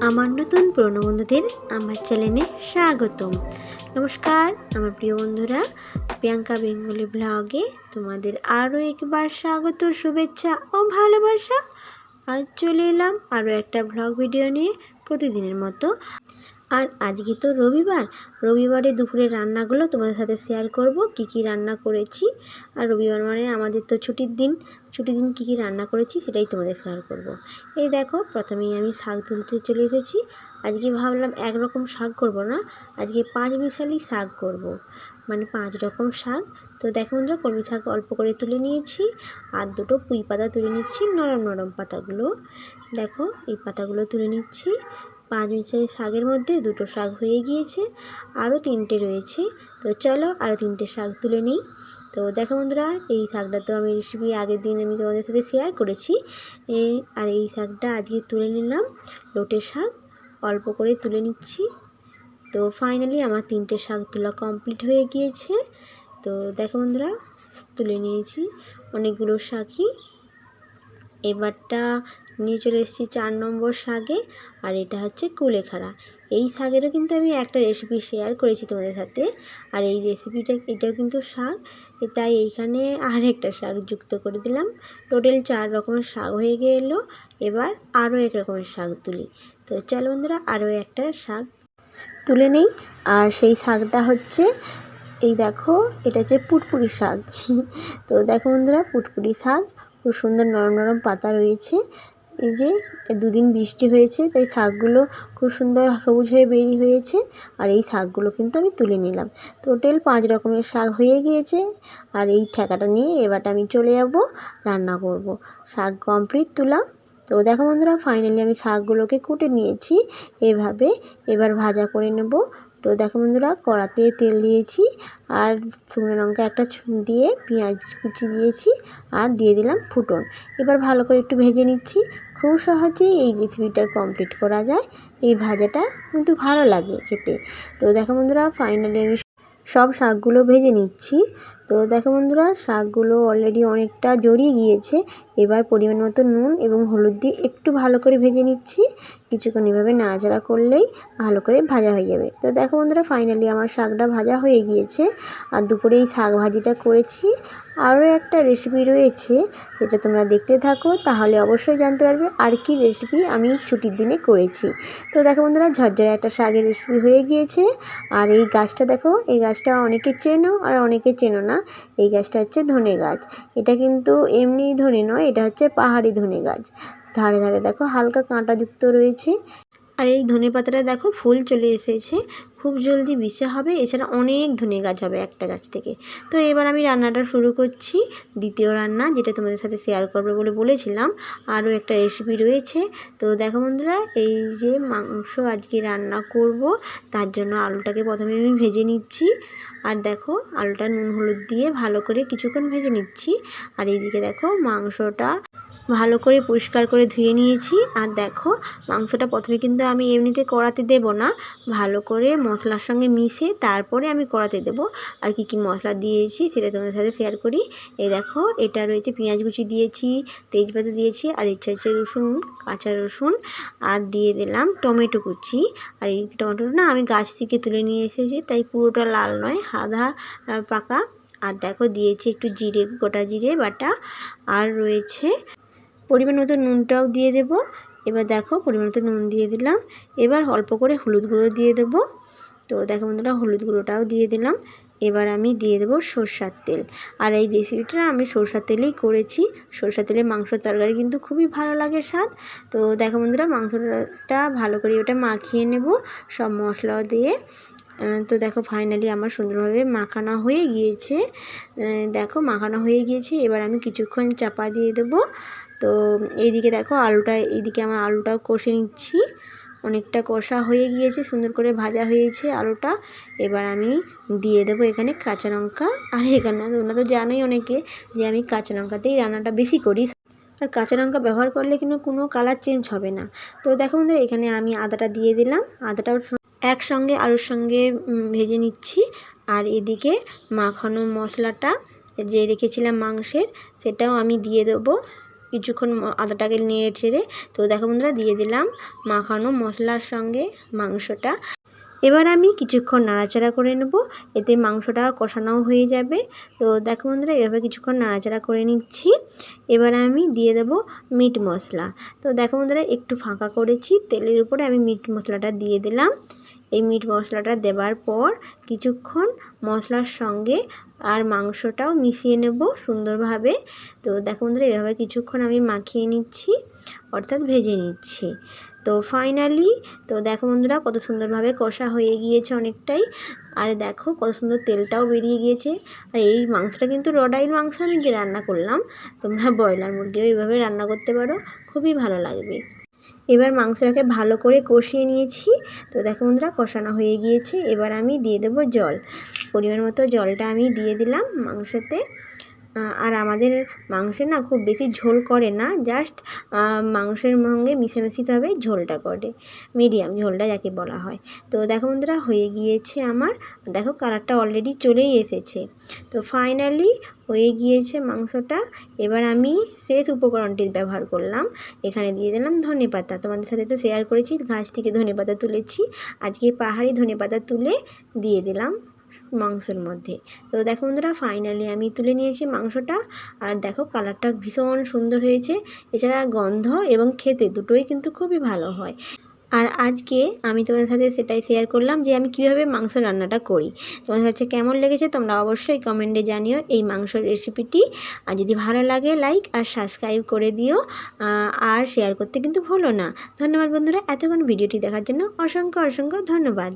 আমার নতুন পুরনো বন্ধুদের আমার চ্যানেলে স্বাগতম। নমস্কার, আমার প্রিয় বন্ধুরা, প্রিয়াঙ্কা বেঙ্গলি ব্লগে তোমাদের আরও একবার স্বাগত, শুভেচ্ছা ও ভালোবাসা। আজ চলে এলাম আরও একটা ব্লগ ভিডিও নিয়ে প্রতিদিনের মতো। আর আজকে তো রবিবার। রবিবারে দুপুরের রান্নাগুলো তোমাদের সাথে শেয়ার করব, কি কি রান্না করেছি। আর রবিবার মানে আমাদের তো ছুটির দিন ছুটির দিন কী কী রান্না করেছি সেটাই তোমাদের শেয়ার করব। এই দেখো, প্রথমেই আমি শাক তুলতে চলে এসেছি। আজকে ভাবলাম একরকম শাক করব না, আজকে পাঁচ মিশালি শাক করব। মানে পাঁচ রকম শাক। তো দেখো বন্ধুরা, কলমি শাক অল্প করে তুলে নিয়েছি, আর দুটো পুঁই পাতা তুলে নিচ্ছি, নরম নরম পাতাগুলো। দেখো, এই পাতাগুলো তুলে নিচ্ছি। পাঁচ মিশালি শাকের মধ্যে দুটো শাক হয়ে গিয়েছে, আরও তিনটে রয়েছে। তো চলো আরও তিনটে শাক তুলে নিই। তো দেখো বন্ধুরা, এই শাকটা তো আমি রেসিপি আগের দিন আমি তোমাদের সাথে শেয়ার করেছি। আর এই শাকটা আজকে তুলে নিলাম। লোটে শাক, অল্প করে তুলে নিচ্ছি। তো ফাইনালি আমার তিনটে শাক তোলা কমপ্লিট হয়ে গিয়েছে। তো দেখো বন্ধুরা, তুলে নিয়েছি অনেকগুলো শাকই। এবারটা নিয়ে চলে এসেছি চার নম্বর শাকে, আর এটা হচ্ছে কুলেখাড়া। এই শাকেরও কিন্তু আমি একটা রেসিপি শেয়ার করেছি তোমাদের সাথে, আর এই রেসিপিটা এটাও কিন্তু শাক, তাই এইখানে আর একটা শাক যুক্ত করে দিলাম। টোটাল চার রকমের শাক হয়ে গেল, এবার আরও এক রকমের শাক তুলি। তো চলো বন্ধুরা, আরও একটা শাক তুলে নেই, আর সেই শাকটা হচ্ছে, এই দেখো, এটা হচ্ছে পুটপুরি শাক। তো দেখো বন্ধুরা, পুটপুরি শাক খুব সুন্দর নরম নরম পাতা রয়েছে। এই যে, দুদিন বৃষ্টি হয়েছে, তাই শাকগুলো খুব সুন্দর সবুজ হয়ে বেরিয়ে হয়েছে আর এই শাকগুলো কিন্তু আমি তুলে নিলাম। টোটাল পাঁচ রকমের শাক হয়ে গিয়েছে আর এই ঠেকাটা নিয়ে এবারটা আমি চলে যাব, রান্না করব। শাক কমপ্লিট তুলাম। তো দেখো বন্ধুরা ফাইনালি আমি শাকগুলোকে কুটে নিয়েছি। এভাবে এবার ভাজা করে নেব। তো দেখো বন্ধুরা, কড়াতে তেল দিয়েছি আর শুকনো লঙ্কা একটা দিয়ে পেঁয়াজ কুচি দিয়েছি আর দিয়ে দিলাম ফুটন। এবার ভালো করে একটু ভেজে নিচ্ছি। খুব সহজেই এই রেসিপিটা কমপ্লিট করা যায়। এই ভাজাটা কিন্তু ভালো লাগে খেতে। তো দেখো বন্ধুরা ফাইনালি আমি সব শাকগুলো ভেজে নিচ্ছি। তো দেখো বন্ধুরা, শাকগুলো অলরেডি অনেকটা জড়িয়ে গিয়েছে। এবার পরিমাণ মতো নুন এবং হলুদ দিয়ে একটু ভালো করে ভেজে নিচ্ছি। কিছুক্ষণ এভাবে নাড়াচাড়া করলেই ভালো করে ভাজা হয়ে যাবে। তো দেখো বন্ধুরা ফাইনালি আমার শাকটা ভাজা হয়ে গিয়েছে। আর দুপুরে এই শাক ভাজিটা করেছি। আরও একটা রেসিপি রয়েছে, যেটা তোমরা দেখতে থাকো, তাহলে অবশ্যই জানতে পারবে আর কি রেসিপি আমি ছুটির দিনে করেছি। তো দেখো বন্ধুরা, ঝরঝরে একটা শাকের রেসিপি হয়ে গিয়েছে। আর এই গাছটা দেখো, এই গাছটা অনেকে চেনো আর অনেকে চেনো না। এই গাছটা হচ্ছে ধনে গাছ। এটা কিন্তু এমনি ধনে নয়, এটা হচ্ছে পাহাড়ি ধনে গাছ। ধারে ধারে দেখো হালকা কাঁটাযুক্ত রয়েছে। আর এই ধনে পাতাটা দেখো ফুল চলে এসেছে। খুব জলদি বিষে হবে, এছাড়া অনেক ধনে গাছ হবে একটা গাছ থেকে। তো এবার আমি রান্নাটা শুরু করছি। দ্বিতীয় রান্না যেটা তোমাদের সাথে শেয়ার করবে বলে বলেছিলাম, আরও একটা রেসিপি রয়েছে। তো দেখো বন্ধুরা, এই যে মাংস আজকে রান্না করব, তার জন্য আলুটাকে প্রথমে আমি ভেজে নিচ্ছি। আর দেখো, আলুটা নুন হলুদ দিয়ে ভালো করে কিছুক্ষণ ভেজে নিচ্ছি। আর এইদিকে দেখো মাংসটা ভালো করে পরিষ্কার করে ধুয়ে নিয়েছি। আর দেখো, মাংসটা প্রথমে কিন্তু আমি এমনিতে কড়াতে দেব না। ভালো করে মশলার সঙ্গে মিশে তারপরে আমি কড়াতে দেব। আর কি কি মশলা দিয়েছি সেটা তোমাদের সাথে শেয়ার করি। এই দেখো, এটা রয়েছে পেঁয়াজ কুচি দিয়েছি, তেজপাতা দিয়েছি, আর ইচ্ছা ইচ্ছে রসুন, কাঁচা রসুন। আর দিয়ে দিলাম টমেটো কুচি। আর এই টমেটোটা না আমি গাছ থেকে তুলে নিয়ে এসেছি, তাই পুরোটা লাল নয়, আধা পাকা। আর দেখো, দিয়েছি একটু জিরে, গোটা জিরে বাটা। আর রয়েছে পরিমাণ মতো নুনটাও দিয়ে দেব। এবার দেখো পরিমাণ মতো নুন দিয়ে দিলাম। এবার অল্প করে হলুদ গুঁড়ো দিয়ে দেব। তো দেখো বন্ধুরা, হলুদ গুঁড়োটাও দিয়ে দিলাম। এবার আমি দিয়ে দেবো সর্ষার তেল। আর এই রেসিপিটা আমি সর্ষার তেলেই করেছি। সর্ষার তেলে মাংসর তরকারি কিন্তু খুবই ভালো লাগে স্বাদ। তো দেখো বন্ধুরা, মাংসটা ভালো করে ওটা মাখিয়ে নেব সব মশলা দিয়ে। তো দেখো ফাইনালি আমার সুন্দরভাবে মাখানো হয়ে গিয়েছে। দেখো মাখানো হয়ে গিয়েছে। এবার আমি কিছুক্ষণ চাপা দিয়ে দেবো। তো এইদিকে দেখো আলুটা, এইদিকে আমার আলুটাও কষে নিচ্ছি। অনেকটা কষা হয়ে গিয়েছে, সুন্দর করে ভাজা হয়েছে আলুটা। এবার আমি দিয়ে দেবো এখানে কাঁচা লঙ্কা। আর এখানে তোমরা তো জানোই অনেকে যে আমি কাঁচা লঙ্কাতেই রান্নাটা বেশি করি। আর কাঁচা লঙ্কা ব্যবহার করলে কিন্তু কোনো কালার চেঞ্জ হবে না। তো দেখো বন্ধুরা, এখানে আমি আদাটা দিয়ে দিলাম। আদাটাও একসঙ্গে আলুর সঙ্গে ভেজে নিচ্ছি। আর এদিকে মাখানো মশলাটা যে রেখেছিলাম মাংসের, সেটাও আমি দিয়ে দেবো। কিছুক্ষণ আদাটাকে নেড়ে ছেড়ে, তো দেখো বন্ধুরা দিয়ে দিলাম মাখানো মশলার সঙ্গে মাংসটা। এবার আমি কিছুক্ষণ নাড়াচাড়া করে নেব, এতে মাংসটা কষানোও হয়ে যাবে। তো দেখো বন্ধুরা, এভাবে কিছুক্ষণ নাড়াচাড়া করে নিচ্ছি। এবার আমি দিয়ে দেব মিট মশলা। তো দেখো বন্ধুরা, একটু ফাঁকা করেছি, তেলের উপরে আমি মিট মশলাটা দিয়ে দিলাম। এই মিট মশলাটা দেওয়ার পর কিছুক্ষণ মশলার সঙ্গে আর মাংসটাও মিশিয়ে নেব সুন্দরভাবে। তো দেখো বন্ধুরা, এভাবে কিছুক্ষণ আমি মাখিয়ে নিচ্ছি, অর্থাৎ ভেজে নিচ্ছি। তো ফাইনালি তো দেখো বন্ধুরা, কত সুন্দরভাবে কষা হয়ে গিয়েছে অনেকটাই। আর দেখো কত সুন্দর তেলটাও বেরিয়ে গিয়েছে। আর এই মাংসটা কিন্তু রডাইল মাংস, আমি যে রান্না করলাম। তোমরা ব্রয়লার মুরগিও এইভাবে রান্না করতে পারো, খুবই ভালো লাগবে। এবার মাংসটাকে ভালো করে কষিয়ে নিয়েছি। তো দেখো বন্ধুরা, কষানো হয়ে গিয়েছে। এবার আমি দিয়ে দেবো জল। পরিমাণ মতো জলটা আমি দিয়ে দিলাম মাংসতে। আর আমাদের মাংসে না খুব বেশি ঝোল করে না জাস্ট মাংসের সঙ্গে মিশামিশিভাবে ঝোলটা করে মিডিয়াম ঝোলটা যাকে বলা হয়। তো দেখো বন্ধুরা, হয়ে গিয়েছে আমার, দেখো কালারটা অলরেডি চলেই এসেছে। তো ফাইনালি হয়ে গিয়েছে মাংসটা, এবার আমি শেষ উপকরণটি ব্যবহার করলাম। এখানে দিয়ে দিলাম ধনে পাতা, তোমাদের সাথে তো শেয়ার করেছি গাছ থেকে ধনে পাতা তুলেছি, আজকে পাহাড়ি ধনে পাতা তুলে দিয়ে দিলাম। মাংসের মধ্যে। তো দেখো বন্ধুরা ফাইনালি আমি তুলে নিয়েছি মাংসটা। আর দেখো কালারটা ভীষণ সুন্দর হয়েছে। এছাড়া গন্ধ এবং খেতে দুটোই কিন্তু খুবই ভালো হয়। আর আজকে আমি তোমাদের সাথে সেটাই শেয়ার করলাম যে আমি কীভাবে মাংস রান্নাটা করি। তোমাদের কাছে কেমন লেগেছে তোমরা অবশ্যই কমেন্টে জানিও এই মাংসর রেসিপিটি আর যদি ভালো লাগে লাইক আর সাবস্ক্রাইব করে দিও। আর শেয়ার করতে কিন্তু ভুলো না। ধন্যবাদ বন্ধুরা, এতক্ষণ ভিডিওটি দেখার জন্য অসংখ্য অসংখ্য ধন্যবাদ।